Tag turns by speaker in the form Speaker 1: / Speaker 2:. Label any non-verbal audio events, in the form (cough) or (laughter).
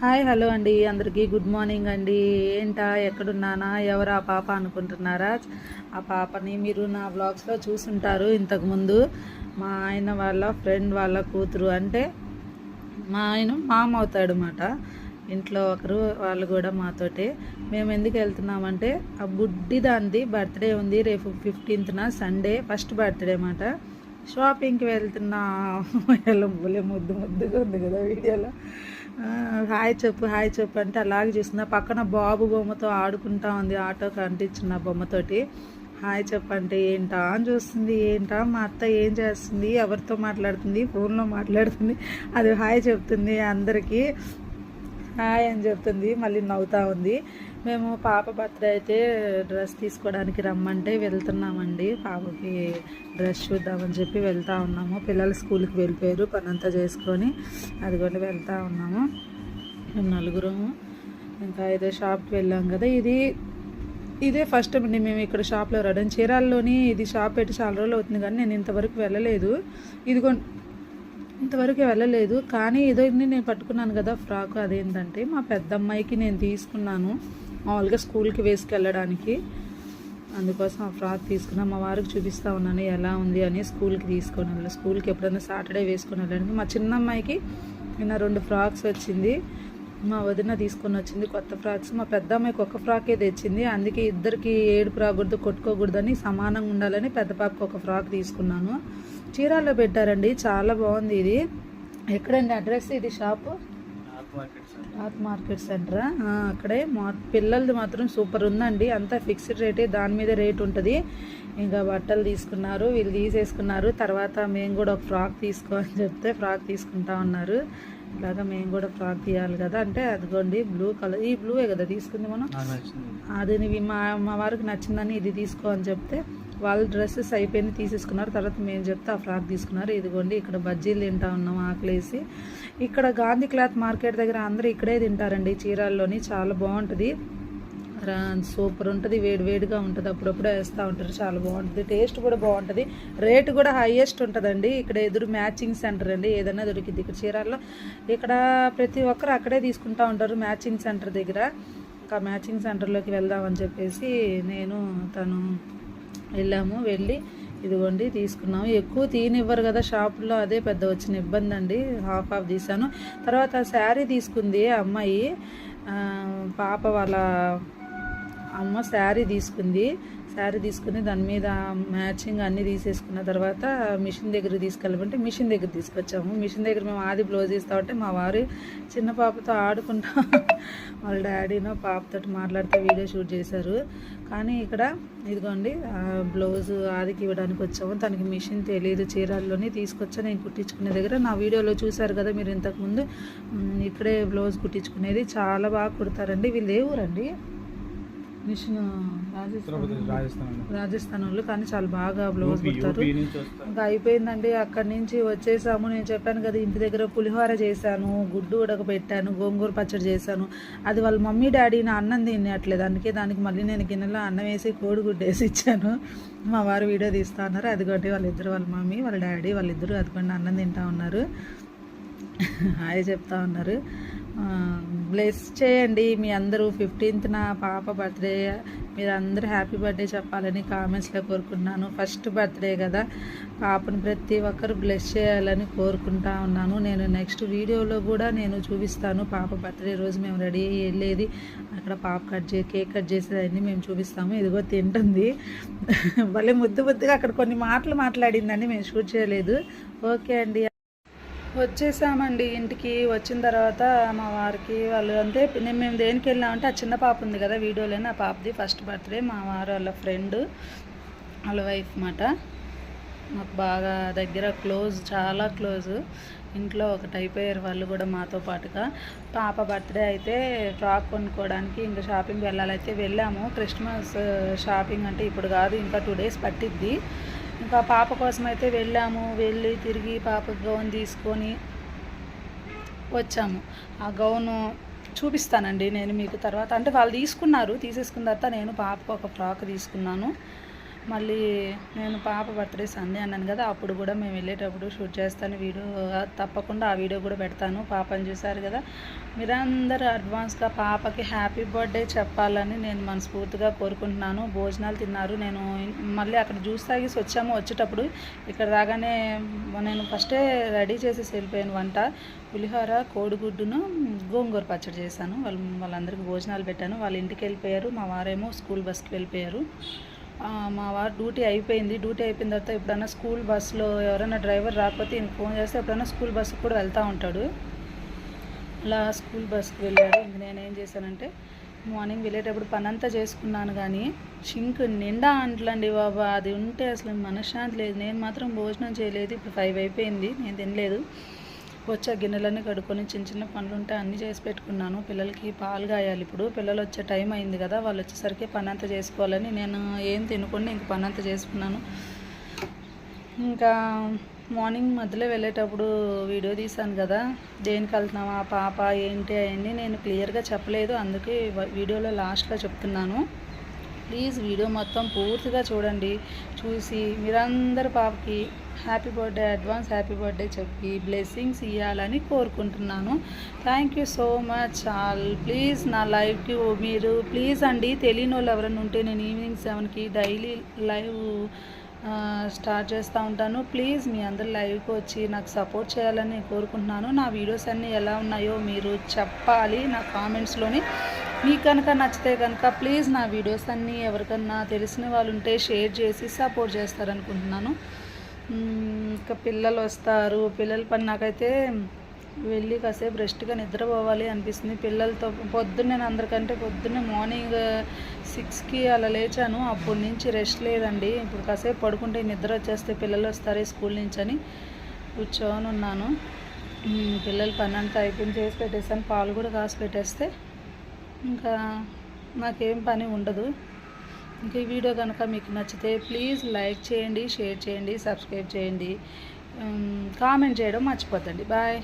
Speaker 1: Hi hello అండి. అందరికీ good morning అండి. ఏంటా ఎక్కడున్నానా ఎవరు ఆ పాప అనుకుంటున్నారా? ఆ పాపని మీరు నా బ్లాగ్స్లో చూసుంటారు ఇంతకుముందు మా ఆయన వాళ్ళ ఫ్రెండ్ వాళ్ళ కూతురు. అంటే మా ఆయన మామ అవుతాడు మాట ఇంట్లో ఒకరు వాళ్ళు కూడా మాతోటే. మేము ఎందుకు వెళ్తున్నామంటే ఆ బుడ్డి దానిది బర్త్డే ఉంది. రేపు ఫిఫ్టీన్త్న సండే ఫస్ట్ బర్త్డే అనమాట షాపింగ్కి వెళ్తున్నా ఎల్లంబులే ముద్దు ముద్దుగా ఉంది కదా వీడియోలో. హాయ్ చెప్పు హాయ్ చెప్పు అంటే అలాగే చూస్తున్నా పక్కన బాబు బొమ్మతో ఆడుకుంటా ఉంది ఆటోకి అంటించిన బొమ్మతోటి. హాయ్ చెప్పంటే ఏంటా అని చూస్తుంది. ఏంటా? మా అత్త ఏం చేస్తుంది? ఎవరితో మాట్లాడుతుంది? ఫోన్లో మాట్లాడుతుంది. అది హాయ్ చెప్తుంది అందరికీ. హాయ్ అని చెప్తుంది. మళ్ళీ నవ్వుతా ఉంది. మేము పాప బర్త్డే అయితే డ్రెస్ తీసుకోవడానికి రమ్మంటే వెళ్తున్నామండి. పాపకి డ్రెస్ చూద్దామని చెప్పి వెళ్తూ ఉన్నాము. పిల్లలు స్కూల్కి వెళ్ళిపోయారు పనంతా చేసుకొని. అదిగోండి వెళ్తా ఉన్నాము. మేము నలుగురము. ఇంకా ఏదో షాప్కి వెళ్ళాం కదా. ఇది ఇదే ఫస్ట్ అండి మేము ఇక్కడ షాప్లో రావడం. చీరాల్లోని ఇది షాప్ పెట్టి చాలా రోజులు అవుతుంది కానీ నేను ఇంతవరకు వెళ్ళలేదు. ఇదిగో ఇంతవరకు వెళ్ళలేదు. కానీ ఏదో ఇది నేను పట్టుకున్నాను కదా ఫ్రాక్ అదేంటంటే మా పెద్దమ్మాయికి నేను తీసుకున్నాను. మామూలుగా స్కూల్కి వేసుకెళ్ళడానికి. అందుకోసం ఆ ఫ్రాక్ తీసుకున్నా మా వారికి చూపిస్తా ఉన్నాను ఎలా ఉంది అని స్కూల్కి తీసుకొని వెళ్ళాలి స్కూల్కి ఎప్పుడైనా సాటర్డే వేసుకొని వెళ్ళడానికి మా చిన్న అమ్మాయికి నిన్న రెండు ఫ్రాక్స్ వచ్చింది. మా వదిన తీసుకొని వచ్చింది కొత్త ఫ్రాక్స్. మా పెద్ద అమ్మాయికి ఒక ఫ్రాకే తెచ్చింది. అందుకే ఇద్దరికి ఏడుపు రాకూడదు కొట్టుకోకూడదని సమానంగా ఉండాలని పెద్ద పాపకి ఒక ఫ్రాక్ తీసుకున్నాను. చీరాల్లో పెట్టారండి. చాలా బాగుంది ఇది. ఎక్కడండి అడ్రస్ ఇది? షాపు? ఆర్ట్ మార్కెట్ సెంటరా అక్కడే. మా పిల్లలది మాత్రం సూపర్ ఉందండి. అంతా ఫిక్స్డ్ రేటే దాని మీద రేట్ ఉంటుంది. ఇంకా బట్టలు తీసుకున్నారు వీళ్ళు తీసేసుకున్నారు. తర్వాత మేము కూడా ఒక ఫ్రాక్ తీసుకో అని చెప్తే ఫ్రాక్ తీసుకుంటా ఉన్నారు. ఇలాగా మేము కూడా ఫ్రాక్ తీయాలి కదా అంటే అదిగోండి బ్లూ కలర్. ఈ బ్లూయే కదా తీసుకుంది మనం? అది మా మా వారికి నచ్చిందని ఇది తీసుకో అని చెప్తే వాళ్ళ డ్రెస్సెస్ అయిపోయింది తీసేసుకున్నారు. తర్వాత మేము చెప్తే ఆ ఫ్రాక్ తీసుకున్నారు. ఇదిగోండి ఇక్కడ బజ్జీలు తింటా ఉన్నాం ఆకలేసి. ఇక్కడ గాంధీ క్లాత్ మార్కెట్ దగ్గర అందరూ ఇక్కడే తింటారండి. చీరాల్లోని చాలా బాగుంటుంది. సూపర్ ఉంటుంది. వేడి వేడిగా ఉంటుంది. అప్పుడప్పుడు వేస్తూ ఉంటారు. చాలా బాగుంటుంది. టేస్ట్ కూడా బాగుంటుంది. రేటు కూడా హైయెస్ట్ ఉంటుందండి. ఇక్కడ ఎదురు మ్యాచింగ్ సెంటర్ అండి. ఏదైనా దొరికింది ఇక్కడ చీరాల్లో ఇక్కడ ప్రతి ఒక్కరు అక్కడే తీసుకుంటా ఉంటారు మ్యాచింగ్ సెంటర్ దగ్గర. ఇంకా మ్యాచింగ్ సెంటర్లోకి వెళ్దామని చెప్పేసి నేను తను వెళ్ళాము వెళ్ళి ఇదిగోండి తీసుకున్నాము. ఎక్కువ తీనివ్వరు కదా షాపుల్లో అదే పెద్ద వచ్చిన ఇబ్బంది అండి. హాఫ్ హాఫ్ తీసాను. తర్వాత శారీ తీసుకుంది అమ్మాయి. పాప వాళ్ళ అమ్మ శారీ తీసుకుంది. శారీ తీసుకుని దాని మీద మ్యాచింగ్ అన్నీ తీసేసుకున్న తర్వాత మిషన్ దగ్గర తీసుకెళ్ళమంటే మిషన్ దగ్గర తీసుకొచ్చాము. మిషన్ దగ్గర మేము ఆది బ్లౌజ్ ఇస్తామంటే మా వారు చిన్న పాపతో ఆడుకుంటా (laughs) వాళ్ళ డాడీనో పాపతో మాట్లాడుతూ వీడియో షూట్ చేశారు. కానీ ఇక్కడ ఇదిగోండి బ్లౌజ్ ఆదికి ఇవ్వడానికి వచ్చాము. తనకి మిషన్ తెలియదు చీరాల్లోనే తీసుకొచ్చా నేను కుట్టించుకునే దగ్గర. నా వీడియోలో చూశారు కదా మీరు ఇంతకుముందు ఇక్కడే బ్లౌజ్ కుట్టించుకునేది. చాలా బాగా కుడతారండి. వీళ్ళు ఏ ఊరండి? మిషన్ రాజస్థాన్ రాజస్థాన్. వాళ్ళు కానీ చాలా బాగా బ్లౌజ్ కుడతారు. ఇంకా అయిపోయిందండి అక్కడి నుంచి వచ్చేసాము. నేను చెప్పాను కదా ఇంటి దగ్గర పులిహోర చేశాను గుడ్డు ఉడకబెట్టాను గోంగూర పచ్చడి చేశాను. అది వాళ్ళ మమ్మీ డాడీ నా అన్నం తినట్లేదు. అందుకే దానికి మళ్ళీ నేను గిన్నెలో అన్నం వేసి కోడిగుడ్డు వేసి ఇచ్చాను. మా వారు వీడియో తీస్తా ఉన్నారు. అదిగోండి వాళ్ళిద్దరు వాళ్ళ మమ్మీ వాళ్ళ డాడీ వాళ్ళిద్దరు అదిగోండి అన్నం తింటా ఉన్నారు. హాయ్ చెప్తా ఉన్నారు. బ్లెస్ చేయండి. మీ అందరూ ఫిఫ్టీన్త్న పాప బర్త్డే మీరు అందరూ హ్యాపీ బర్త్డే చెప్పాలని కామెంట్స్లో కోరుకుంటున్నాను. ఫస్ట్ బర్త్డే కదా. పాపను ప్రతి ఒక్కరు బ్లెస్ చేయాలని కోరుకుంటా ఉన్నాను. నేను నెక్స్ట్ వీడియోలో కూడా నేను చూపిస్తాను. పాప బర్త్డే రోజు మేము రెడీ అయ్యి వెళ్ళేది. అక్కడ పాప కట్ చే కేక్ కట్ చేసేదాన్ని మేము చూపిస్తాము. ఇదిగో తింటుంది. భలే ముద్దు ముద్దుగా అక్కడ కొన్ని మాటలు మాట్లాడిందండి మేము షూట్ చేయలేదు. ఓకే అండి. వచ్చేసామండి ఇంటికి. వచ్చిన తర్వాత మా వారికి వాళ్ళు అంటే నేను మేము దేనికి వెళ్ళామంటే ఆ చిన్న పాప ఉంది కదా వీడియోలోనే ఆ పాపది ఫస్ట్ బర్త్డే మా వారు వాళ్ళ ఫ్రెండ్ వాళ్ళ వైఫ్ మాట మాకు బాగా దగ్గర క్లోజ్ చాలా క్లోజ్. ఇంట్లో ఒకటి అయిపోయారు వాళ్ళు కూడా మాతో పాటుగా. పాప బర్త్డే అయితే ఫ్రాక్ కొనుక్కోవడానికి ఇంకా షాపింగ్ వెళ్ళాలైతే వెళ్ళాము. క్రిస్మస్ షాపింగ్ అంటే ఇప్పుడు కాదు ఇంకా టూ డేస్ పట్టిద్ది. ఇంకా పాప కోసం అయితే వెళ్ళాము. వెళ్ళి తిరిగి పాపకు గౌన్ తీసుకొని వచ్చాము. ఆ గౌను చూపిస్తానండి నేను మీకు తర్వాత. అంటే వాళ్ళు తీసుకున్నారు తీసేసుకున్న తర్వాత నేను పాపకు ఒక ఫ్రాక్ తీసుకున్నాను. మళ్ళీ నేను పాప బర్త్డే సండే అన్నాను కదా అప్పుడు కూడా మేము వెళ్ళేటప్పుడు షూట్ చేస్తాను వీడియో. తప్పకుండా ఆ వీడియో కూడా పెడతాను పాపని చూసారు కదా. మీరందరూ అడ్వాన్స్గా పాపకి హ్యాపీ బర్త్డే చెప్పాలని నేను మనస్ఫూర్తిగా కోరుకుంటున్నాను. భోజనాలు తిన్నారు నేను మళ్ళీ అక్కడ జ్యూస్ తాగేసి వచ్చాము. వచ్చేటప్పుడు ఇక్కడ రాగానే నేను ఫస్టే రెడీ చేసేసి వెళ్ళిపోయాను వంట. పులిహోర కోడిగుడ్డును గోంగూర పచ్చడి చేశాను. వాళ్ళు వాళ్ళందరికీ భోజనాలు పెట్టాను. వాళ్ళ ఇంటికి వెళ్ళిపోయారు మా వారేమో స్కూల్ బస్కి వెళ్ళిపోయారు. మా వారు డ్యూటీ అయిపోయింది. డ్యూటీ అయిపోయిన తర్వాత ఎప్పుడైనా స్కూల్ బస్సులో ఎవరైనా డ్రైవర్ రాకపోతే ఈయన ఫోన్ చేస్తే ఎప్పుడైనా స్కూల్ బస్సుకు కూడా వెళ్తూ ఉంటాడు. అలా స్కూల్ బస్కి వెళ్ళాడు. ఇంక నేనేం చేశానంటే మార్నింగ్ వెళ్ళేటప్పుడు పని అంతా చేసుకున్నాను కానీ షింక్ నిండా అంటలండి బాబా. అది ఉంటే అసలు మనశ్శాంతి లేదు. నేను మాత్రం భోజనం చేయలేదు. ఇప్పుడు ఫైవ్ అయిపోయింది. నేను తినలేదు. వచ్చే గిన్నెలన్నీ కడుక్కొని చిన్న చిన్న పనులు ఉంటే అన్నీ చేసి పెట్టుకున్నాను. పిల్లలకి పాలు కాయాలి ఇప్పుడు. పిల్లలు వచ్చే టైం అయింది కదా వాళ్ళు వచ్చేసరికి పని అంతా చేసుకోవాలని నేను ఏం తినకుండా ఇంక పని అంతా చేసుకున్నాను. ఇంకా మార్నింగ్ మధ్యలో వెళ్ళేటప్పుడు వీడియో తీశాను కదా దేనికి వెళ్తున్నామా పాప ఏంటి అవన్నీ నేను క్లియర్గా చెప్పలేదు. అందుకే వ- వీడియోలో లాస్ట్లో చెప్తున్నాను. ప్లీజ్ వీడియో మొత్తం పూర్తిగా చూడండి. చూసి మీరందరు పాపకి happy birthday advance happy birthday చెప్పి బ్లెస్సింగ్స్ ఇవ్వాలని కోరుకుంటున్నాను. Thank you so much all. Please నా లైవ్కి మీరు ప్లీజ్ అండి తెలియని వాళ్ళు ఎవరైనా ఉంటే నేను ఈవినింగ్ సెవెన్కి డైలీ లైవ్ స్టార్ట్ చేస్తూ ఉంటాను. ప్లీజ్ మీ అందరు లైవ్కి వచ్చి నాకు సపోర్ట్ చేయాలని కోరుకుంటున్నాను. నా వీడియోస్ అన్నీ ఎలా ఉన్నాయో మీరు చెప్పాలి నా కామెంట్స్లోని. మీకు కనుక నచ్చితే కనుక ప్లీజ్ నా వీడియోస్ అన్నీ ఎవరికన్నా తెలిసిన వాళ్ళు ఉంటే షేర్ చేసి సపోర్ట్ చేస్తారనుకుంటున్నాను. ఇంకా పిల్లలు వస్తారు. పిల్లల పని నాకైతే వెళ్ళి కాసేపు రెస్ట్గా నిద్రపోవాలి అనిపిస్తుంది. పిల్లలతో పొద్దున్నే నేను అందరికంటే పొద్దున్నే మార్నింగ్ సిక్స్కి అలా లేచాను. అప్పటి నుంచి రెస్ట్ లేదండి. ఇప్పుడు కాసేపు పడుకుంటే నిద్ర వచ్చేస్తే పిల్లలు వస్తారు స్కూల్ నుంచి అని కూర్చొని ఉన్నాను. పిల్లల పని అంతా అయిపోయింది. చేసి పెట్టేసాను పాలు కూడా కాసి పెట్టేస్తే ఇంకా నాకేం పని ఉండదు. ఇంకా ఈ వీడియో కనుక మీకు నచ్చితే ప్లీజ్ లైక్ చేయండి షేర్ చేయండి సబ్స్క్రైబ్ చేయండి. కామెంట్ చేయడం మర్చిపోతండి బాయ్.